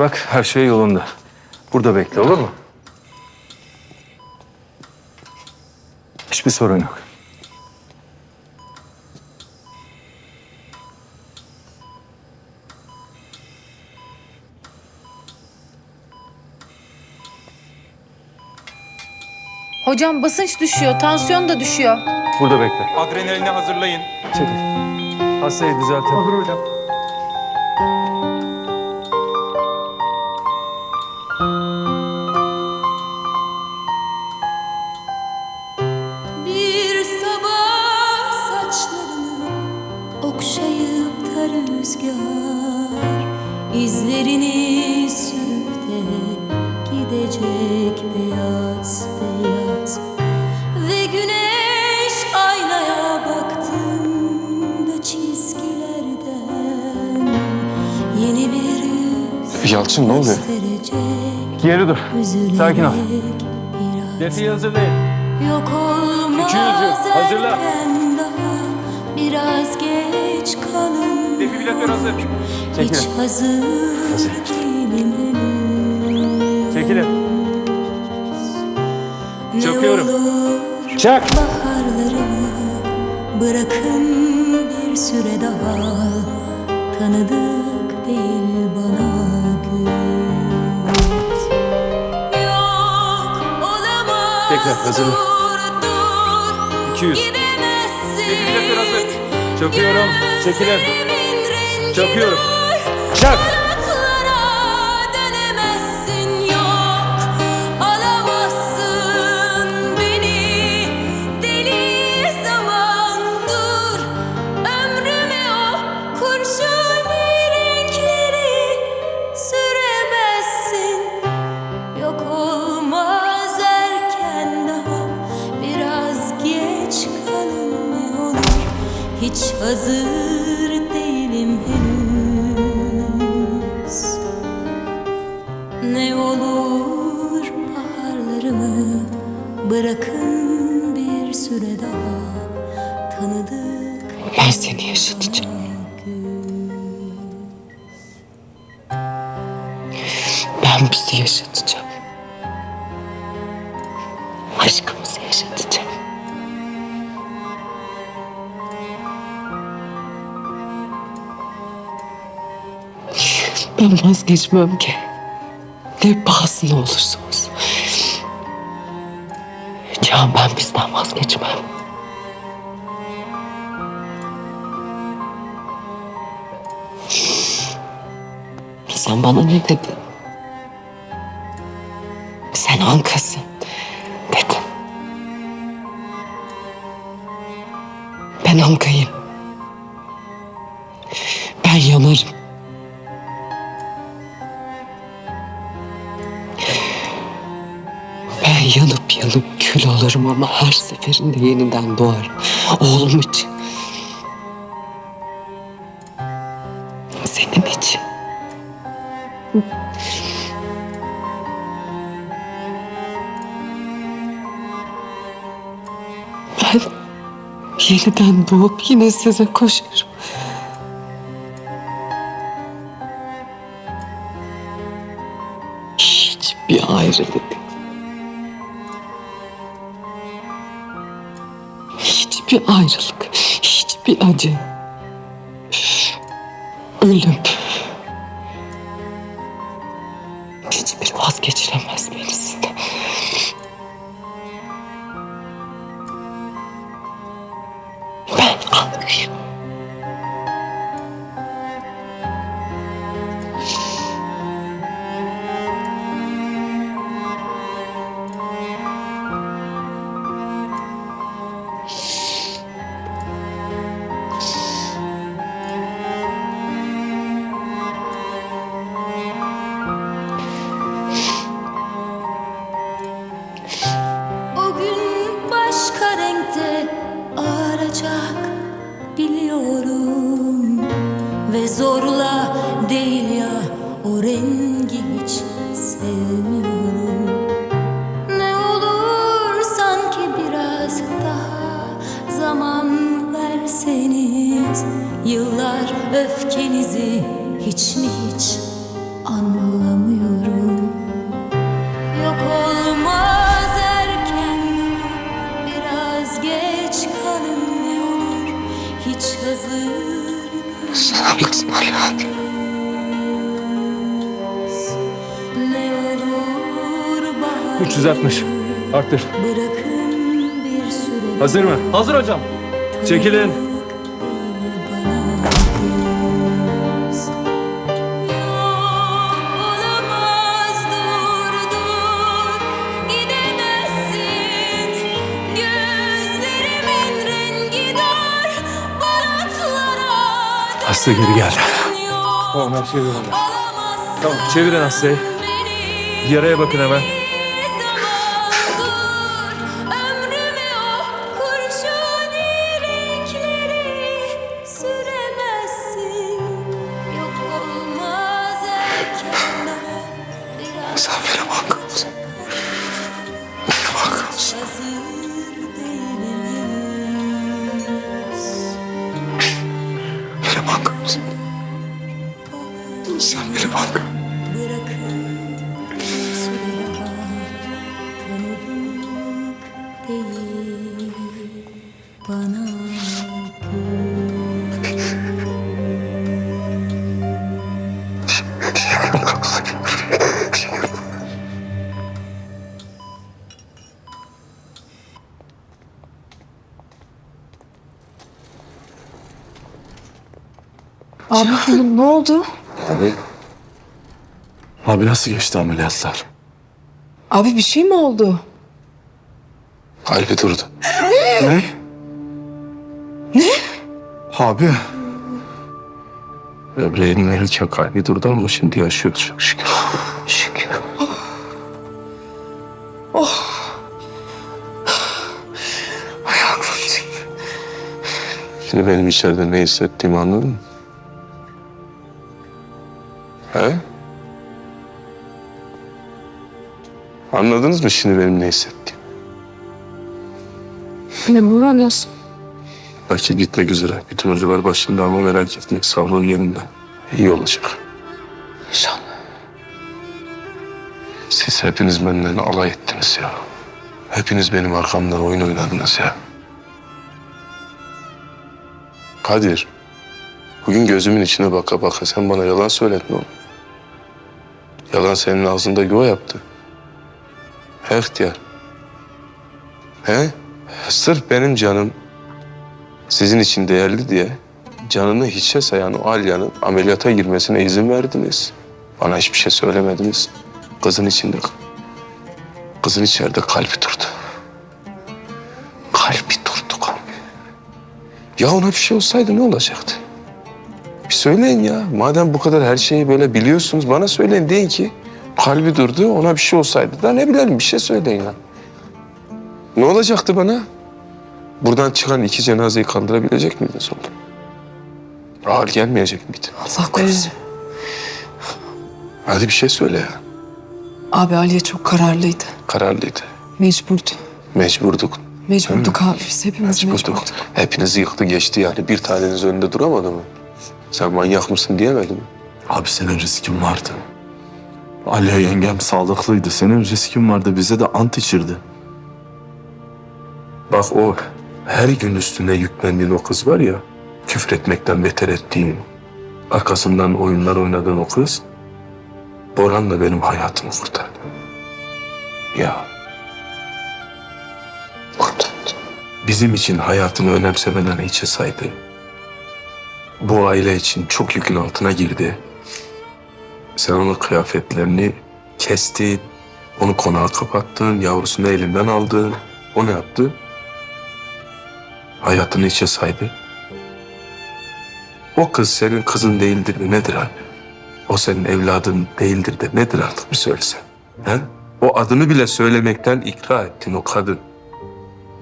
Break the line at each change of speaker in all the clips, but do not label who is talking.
Bak her şey yolunda. Burada bekle olur mu? Hiçbir sorun yok.
Hocam basınç düşüyor, tansiyon da düşüyor.
Burada bekle.
Adrenalini hazırlayın.
Çekil. Hastayı düzeltin. Olur hocam. Yalçın ne oluyor? Geri dur. Sakin ol.
biraz
Defiyi hazırlayın.
Yok olmaz
yüzü, hazırla.
Biraz geç kalın
Defibrilatör hazır.
Hiç
Çekilin.
hazır
Hazır.
değilim henüz
Çekilin. Çakıyorum. Çak.
baharlarımı Bırakın bir süre daha Tanıdık
Tekrar
dur
200.
Gidemezsin
Defibrilatör hazır.
Çakıyorum. Çak.
Bırakın bir süre daha Tanıdık
Ben seni yaşatacağım. Ben bizi yaşatacağım. Aşkımızı yaşatacağım. Ben vazgeçmem ki. Ne pahasına olursa olsun. Can ben bizden vazgeçmem. Sen bana ne dedin? Sen dedin. Yanıp yanıp kül olurum ama her seferinde yeniden doğarım. Oğlum için. Senin için. Ben yeniden doğup yine size koşarım. Hiçbir ayrılık. Hiçbir ayrılık, hiçbir acı. Ölüm. Hiçbir vazgeçiremez beni
zorla değil ya o rengi hiç sevmiyorum. Ne olur sanki biraz daha zaman verseniz Yıllar öfkenizi hiç mi hiç anlamıyorum Ismarladım. ne olur bahar
360. Arttır. Hazır mı? Hazır hocam. Çekilin. Hasta geri.
Yok,
Tamam şey yolunda.
olamazsın
Tamam çevirin
beni
Yaraya bakın hemen.
Abi oğlum ne oldu?
Abi. Abi nasıl geçti ameliyatlar?
Abi bir şey mi oldu?
Kalbi durdu. Ne? Ne? Abi. Böbreğinin verirken kalbi durdu ama şimdi yaşıyor çok şükür.
Şükür. Oh. Ay aklım.
Şimdi benim içeride ne hissettiğimi anladın mı? He? Anladınız mı şimdi benim ne hissettiğimi?
Ne buranıyorsun?
Belki gitmek üzere. Bütün hocalar başında ama merak etmeyin. Sağlığı yerinde. İyi olacak.
İnşallah.
Siz hepiniz benden alay ettiniz ya. Hepiniz benim arkamdan oyun oynadınız ya. Kadir. Bugün gözümün içine baka baka sen bana yalan söyledin oğlum. Yalan senin ağzında yuva yaptı. He ihtiyar. He? Sırf benim canım sizin için değerli diye canını hiçe sayan o Alya'nın ameliyata girmesine izin verdiniz. Bana hiçbir şey söylemediniz. Kızın içinde, kızın içeride kalbi durdu. Kalbi durdu kalbi. Ya ona bir şey olsaydı ne olacaktı? Söyleyin ya. Madem bu kadar her şeyi böyle biliyorsunuz bana söyleyin. Deyin ki kalbi durdu ona bir şey olsaydı da ne bilelim bir şey söyleyin ya. Ne olacaktı bana? Buradan çıkan iki cenazeyi kaldırabilecek miydiniz oğlum? Ağır gelmeyecek miydi?
Allah korusun.
Hadi bir şey söyle ya.
Abi Aliye çok kararlıydı.
Kararlıydı.
Mecburdu.
Mecburduk.
Mecburduk abi. Biz hepimiz
Mecburduk.
mecburduk.
Hepinizi yıktı geçti yani. Bir taneniz önünde duramadı mı? Sen manyak mısın diyemedi mi?
Abi senin riskin vardı. Aliye yengem sağlıklıydı. Senin riskin vardı. Bize de ant içirdi.
Bak o her gün üstüne yüklendiğin o kız var ya, küfretmekten beter ettiğin, arkasından oyunlar oynadığın o kız, Boran'la benim hayatımı kurtardı. Ya. Kurtardı. Bizim için hayatını önemsemeden hiçe saydı. Bu aile için çok yükün altına girdi. Sen onun kıyafetlerini kestin, onu konağa kapattın, yavrusunu elinden aldın. O ne yaptı? hayatını içe saydı. O kız senin kızın değildir mi nedir abi? O senin evladın değildir de nedir artık bir söylesen. He? O adını bile söylemekten ikra ettin o kadın.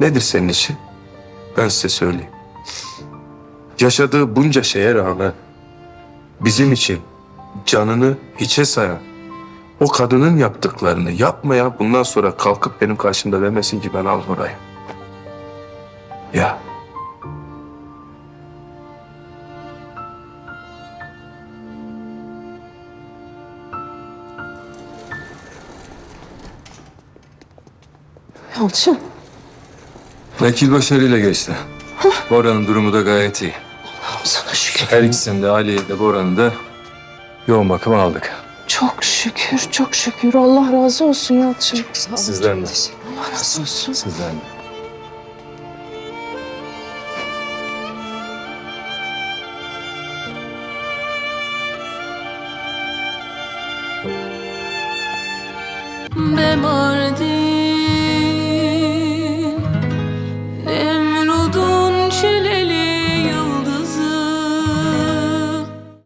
Nedir senin için? Ben size söyleyeyim yaşadığı bunca şeye rağmen bizim için canını hiçe sayan o kadının yaptıklarını yapmaya bundan sonra kalkıp benim karşımda demesin ki ben al burayı. Ya.
Yalçın.
Vekil başarıyla geçti. Bora'nın durumu da gayet iyi
sana şükür.
Her ikisini de Ali'yi de Bora'nı da yoğun bakıma aldık.
Çok şükür, çok şükür. Allah razı olsun Yalçın.
Sizden de.
Allah razı olsun.
Sizden de.
Memordi